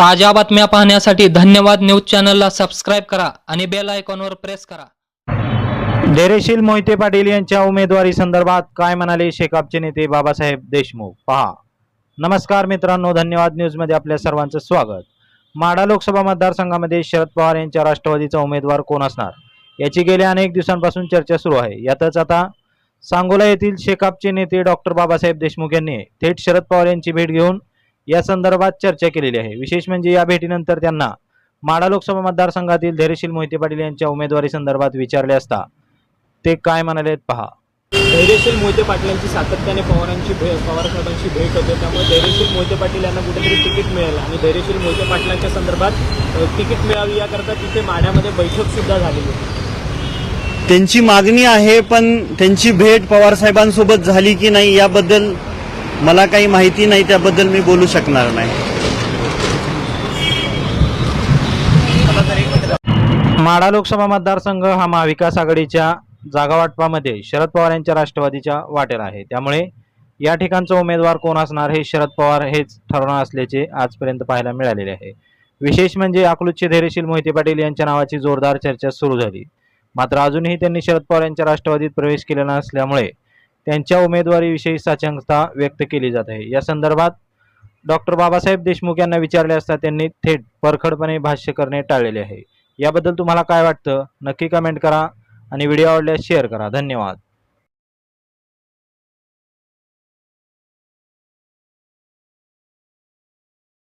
ताज्या बातम्या पाहण्यासाठी धन्यवाद न्यूज चॅनलला सबस्क्राईब करा आणि बेल आयकॉनवर प्रेस करा. धैर्यशील मोहिते पाटील यांच्या उमेदवारी संदर्भात काय म्हणाले शेकापचे नेते बाबासाहेब देशमुख? पहा. नमस्कार मित्रांनो धन्यवाद न्यूजमध्ये आपल्या सर्वांचं स्वागत. माडा लोकसभा मतदारसंघामध्ये शरद पवार यांच्या राष्ट्रवादीचा उमेदवार कोण असणार? याची गेल्या अनेक दिवसांपासून चर्चा सुरू आहे. यातच आता सांगोला येथील शेकापचे नेते डॉक्टर बाबासाहेब देशमुख यांनी थेट शरद पवार यांची भेट घेऊन या संदर्भात चर्चा केलेली आहे. विशेष म्हणजे या भेटीनंतर त्यांना माढा लोकसभा मतदारसंघातील धैर्यशील मोहिते पाटील यांच्या उमेदवारी संदर्भात विचारले असता ते काय म्हणालेत पहा. धैर्यशील मोहिते पाटलांची सातत्याने पवारांची भे पवार साहेबांची भेट होते. त्यामुळे धैर्यशील मोहिते पाटील यांना कुठेतरी तिकीट मिळेल आणि धैर्यशील मोहिते पाटलांच्या संदर्भात तिकीट मिळावी याकरता तिथे माढ्यामध्ये बैठक सुद्धा झालेली होती. त्यांची मागणी आहे पण त्यांची भेट पवार साहेबांसोबत झाली की नाही याबद्दल मला काही माहिती नाही त्याबद्दल मी बोलू शकणार नाही. माढा लोकसभा मतदारसंघ हा महाविकास आघाडीच्या जागावाटपामध्ये शरद पवार यांच्या राष्ट्रवादीच्या वाटेला आहे. त्यामुळे या ठिकाणचा उमेदवार कोण असणार हे शरद पवार हेच ठरवणार असल्याचे आजपर्यंत पाहायला मिळालेले आहे. विशेष म्हणजे अकलूजचे धैर्यशील मोहिते पाटील यांच्या नावाची जोरदार चर्चा सुरू झाली. मात्र अजूनही त्यांनी शरद पवार यांच्या राष्ट्रवादीत प्रवेश केलेला नसल्यामुळे त्यांच्या उमेदवारीविषयी साचंकता व्यक्त केली जात आहे. या संदर्भात डॉक्टर बाबासाहेब देशमुख यांना विचारले असता त्यांनी थेट परखडपणे भाष्य करणे टाळलेले आहे. याबद्दल तुम्हाला काय वाटतं? नक्की कमेंट करा आणि व्हिडिओ आवडल्यास शेअर करा. धन्यवाद.